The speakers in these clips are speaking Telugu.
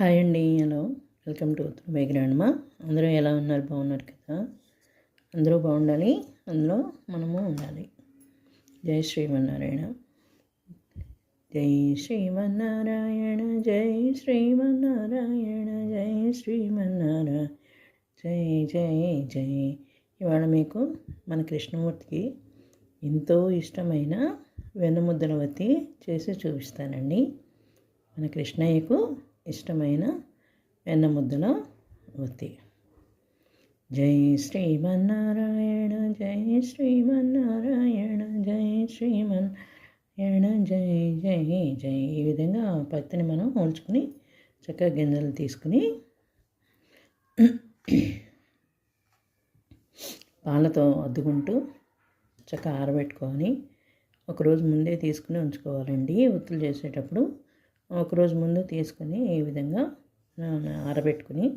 హాయ్ అండి hello. Welcome to my grandma అందరూ ఎలా ఉన్నారు? బాగున్నారు కదా? అందరూ బాగుండాలి. అందులో మనము ఉండాలి. జై శ్రీమన్నారాయణ. జై శ్రీమన్నారాయణ జై శ్రీమన్నారాయణ జై శ్రీమన్నారాయణ జై జై జై. ఇవాళ మీకు మన కృష్ణమూర్తికి ఎంతో ఇష్టమైన వెన్నముద్దలవతి చేసి చూపిస్తానండి. మన కృష్ణయ్యకు ఇష్టమైన వెన్నముద్దల వత్తి. జై శ్రీమన్నారాయణ జై శ్రీమన్నారాయణ జై శ్రీమన్నారాయణ జై జై జై. ఈ విధంగా పత్తిని మనం ఉంచుకుని చక్కగా గింజలు తీసుకుని పాలతో అద్దుకుంటూ చక్కగా ఆరబెట్టుకొని ఒకరోజు ముందే తీసుకుని ఉంచుకోవాలండి. ఒత్తులు చేసేటప్పుడు ఒకరోజు ముందు తీసుకుని ఈ విధంగా ఆరబెట్టుకుని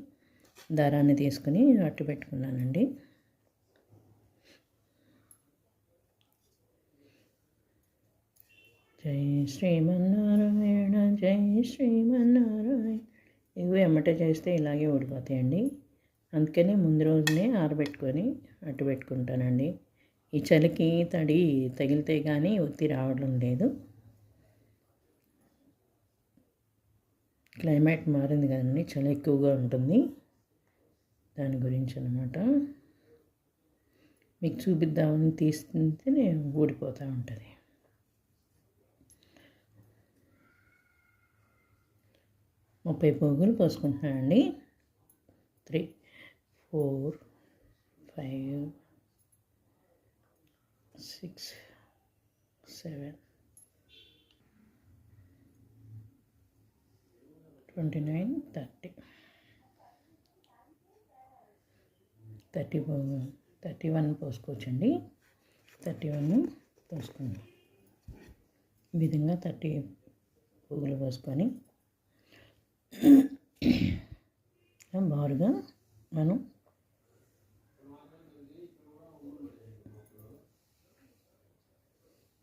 దారాన్ని తీసుకుని అట్టు పెట్టుకున్నానండి. జై శ్రీమన్నారాయణ జై శ్రీమన్నారాయణ. ఇవి ఎమ్మట చేస్తే ఇలాగే ఊడిపోతాయండి. అందుకని ముందు రోజునే ఆరబెట్టుకొని అట్టు పెట్టుకుంటానండి. ఈ చలికి తడి తగిలితే కానీ ఒత్తి రావడం లేదు. క్లైమేట్ మారింది కదండి చాలా ఎక్కువగా ఉంటుంది. దాని గురించి అనమాట మీకు చూపిద్దామని తీస్తుంటే ఊడిపోతూ ఉంటుంది. ముప్పై పోగులు పోసుకుంటున్నానండి. Three four five six seven twenty nine thirty thirty thirty one పోసుకోవచ్చండి. Thirty one పోసుకుందాం ఈ విధంగా థర్టీ పువ్వులు పోసుకొని బారుగా మనం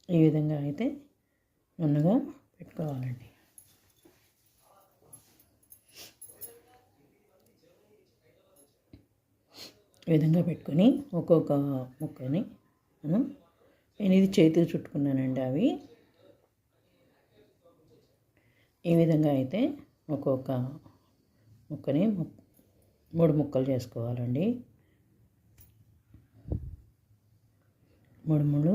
ఈ విధంగా అయితే నున్నగా పెట్టుకోవాలండి. ఈ విధంగా పెట్టుకొని ఒక్కొక్క ముక్కని మనం నేను ఇది చేతికి చుట్టుకున్నానండి అవి. ఈ విధంగా అయితే ఒక్కొక్క ముక్కని మూడు ముక్కలు చేసుకోవాలండి. మూడు మూడు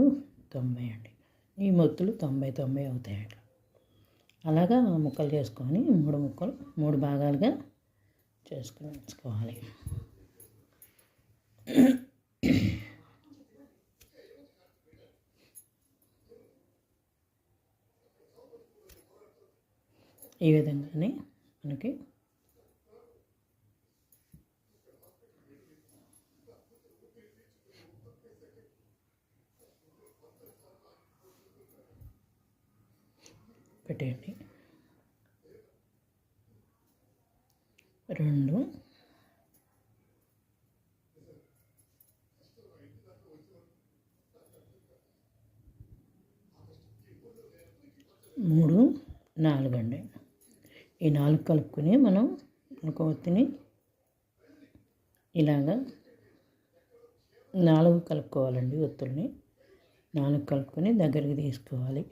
తొంభై అండి. ఈ మొత్తులు తొంభై తొంభై అవుతాయండి అలాగా ముక్కలు చేసుకొని మూడు ముక్కలు మూడు భాగాలుగా చేసుకొని ఉంచుకోవాలి. ఈ విధంగానే మనకి పెట్టేయండి. రెండు మూడు నాలుగు అండి ఈ నాలుగు కలుపుకొని మనం ఒక ఒత్తిని ఇలాగా నాలుగు కలుపుకోవాలండి ఒత్తుల్ని. నాలుగు కలుపుకొని దగ్గరికి తీసుకోవాలి.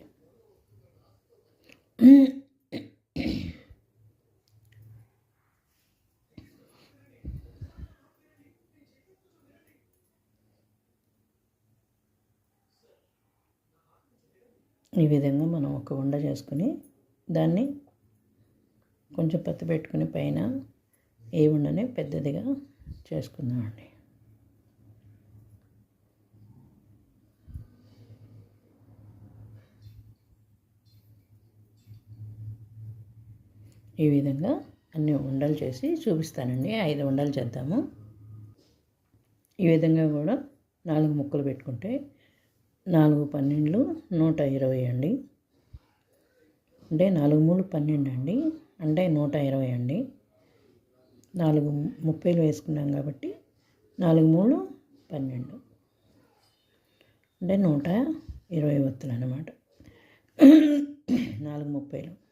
ఈ విధంగా మనం ఒక ఉండ చేసుకుని దాన్ని కొంచెం పెద్ద పెట్టుకుని పైన ఏ ఉండని పెద్దదిగా చేసుకుందామండి ఈ విధంగా అన్ని ఉండలు చేసి చూపిస్తానండి. ఐదు ఉండలు చేద్దాము. ఈ విధంగా కూడా నాలుగు ముక్కలు పెట్టుకుంటే నాలుగు పన్నెండులు నూట ఇరవై అండి. అంటే నాలుగు మూడు పన్నెండు అండి. అంటే నూట ఇరవై అండి. నాలుగు ముప్పైలు వేసుకున్నాం కాబట్టి నాలుగు మూడు పన్నెండు. అంటే నూట ఇరవై వత్తులు అన్నమాట. నాలుగు ముప్పైలు.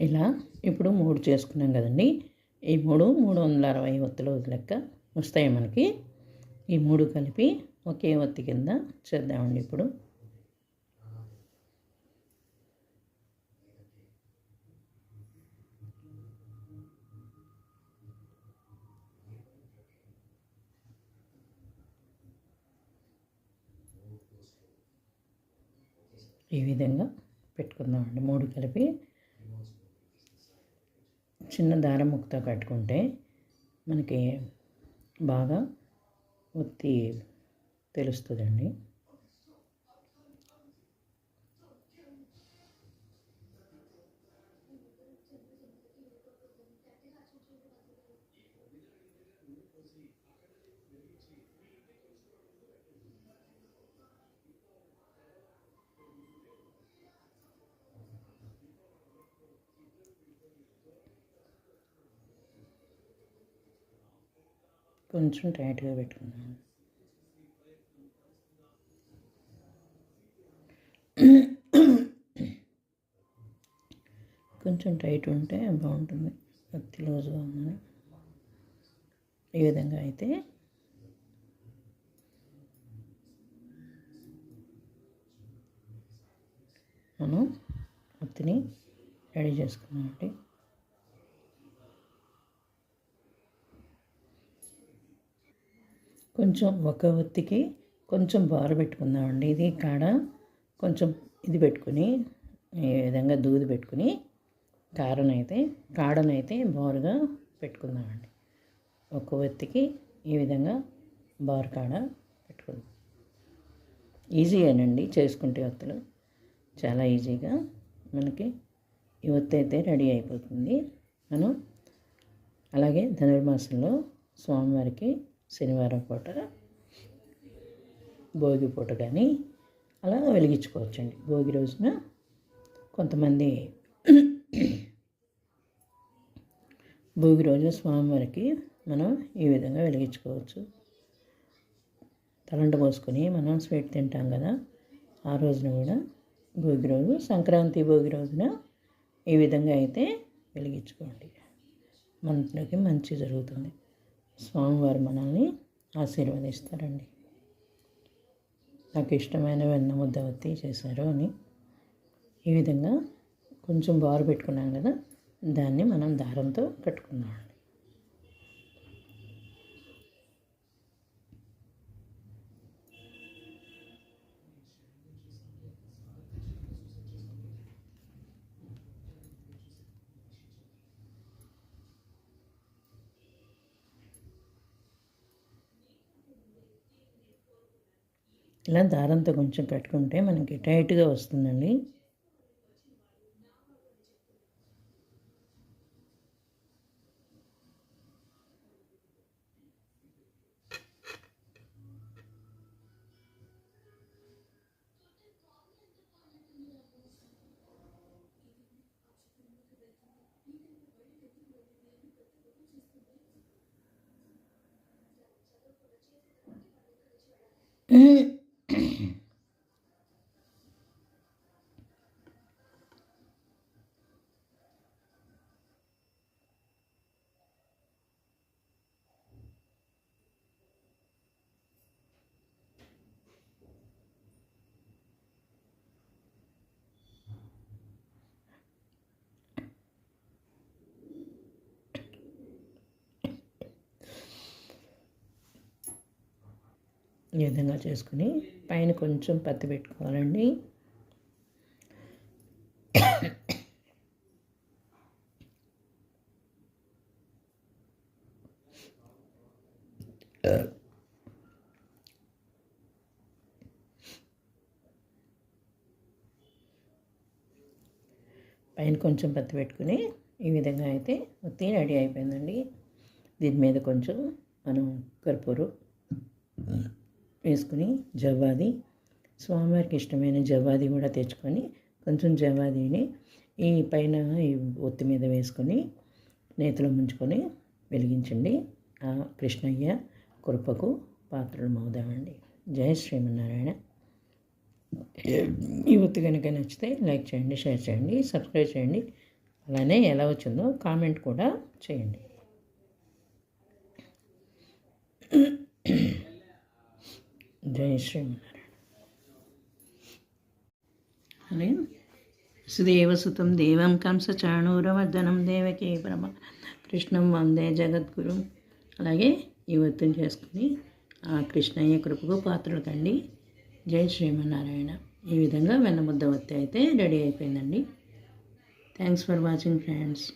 ఇలా ఇప్పుడు మూడు చేసుకున్నాం కదండి. ఈ మూడు మూడు వందల అరవై ఒత్తులు లెక్క వస్తాయి మనకి. ఈ మూడు కలిపి ఒకే ఒత్తి కింద చేద్దామండి ఇప్పుడు. ఈ విధంగా పెట్టుకుందామండి. మూడు కలిపి చిన్న దారం ముక్కతో కట్టుకుంటే మనకి బాగా ఒత్తి తెలుస్తుందండి. కొంచెం టైట్గా పెట్టుకున్నాను కొంచెం టైట్ ఉంటే బాగుంటుంది. పత్తి లూజ్గా ఉందని. ఈ విధంగా అయితే మనం పత్తిని రెడీ చేసుకున్నామండి కొంచెం ఒక ఒత్తికి కొంచెం బారు పెట్టుకుందామండి. ఇది కాడ కొంచెం ఇది పెట్టుకుని ఈ విధంగా దూది పెట్టుకుని కారనైతే కాడనైతే బారుగా పెట్టుకుందామండి. ఒక ఒత్తికి ఈ విధంగా బారు కాడ పెట్టుకుందాం. ఈజీయేనండి చేసుకుంటే ఒత్తులు. చాలా ఈజీగా మనకి ఈ ఒత్తి అయితే రెడీ అయిపోతుంది. మనం అలాగే ధనుర్మాసంలో స్వామివారికి శనివారం పూట భోగి పూట కానీ అలా వెలిగించుకోవచ్చండి. భోగి రోజున కొంతమంది భోగి రోజు స్వామివారికి మనం ఈ విధంగా వెలిగించుకోవచ్చు. తలంట పోసుకొని మనం స్వీట్ తింటాం కదా ఆ రోజున కూడా భోగి రోజు సంక్రాంతి భోగి రోజున ఈ విధంగా అయితే వెలిగించుకోండి. మనకి మంచి జరుగుతుంది. స్వామివారు మనల్ని ఆశీర్వదిస్తారండి. నాకు ఇష్టమైన వెన్న ముద్ద వత్తి చేశారు అని. ఈ విధంగా కొంచెం బారు పెట్టుకున్నాం కదా దాన్ని మనం దారంతో కట్టుకున్నాం ఇలా దారంతో కొంచెం కట్టుకుంటే మనకి టైట్గా వస్తుందండి. ఈ విధంగా చేసుకుని పైన కొంచెం పత్తి పెట్టుకోవాలండి. పైన కొంచెం పత్తి పెట్టుకుని ఈ విధంగా అయితే మొత్తం రెడీ అయిపోయిందండి. దీని మీద కొంచెం మనం కర్పూరు వేసుకుని జవ్వాది స్వామివారికి ఇష్టమైన జవ్వాది కూడా తెచ్చుకొని కొంచెం జవ్వాదిని ఈ పైన ఈ ఒత్తి మీద వేసుకొని నేతిలో ముంచుకొని వెలిగించండి. ఆ కృష్ణయ్య కృపకు పాత్రలు మౌదామండి. జయ శ్రీమన్నారాయణ. ఈ ఒత్తి కనుక నచ్చితే లైక్ చేయండి షేర్ చేయండి సబ్స్క్రైబ్ చేయండి. అలానే ఎలా వచ్చిందో కామెంట్ కూడా చేయండి. జై శ్రీమన్నారాయణ అలాగే సుదేవసుతం దేవం కంసచాణూరవర్ధనం దేవకీ పరమ కృష్ణం వందే జగద్గురు. అలాగే ఈ ఒత్తిని చేసుకుని ఆ కృష్ణయ్య కృపకు పాత్రలు కండి. జై శ్రీమన్నారాయణ ఈ విధంగా వెన్నముద్ద ఒత్తి అయితే రెడీ అయిపోయిందండి. Thanks for watching friends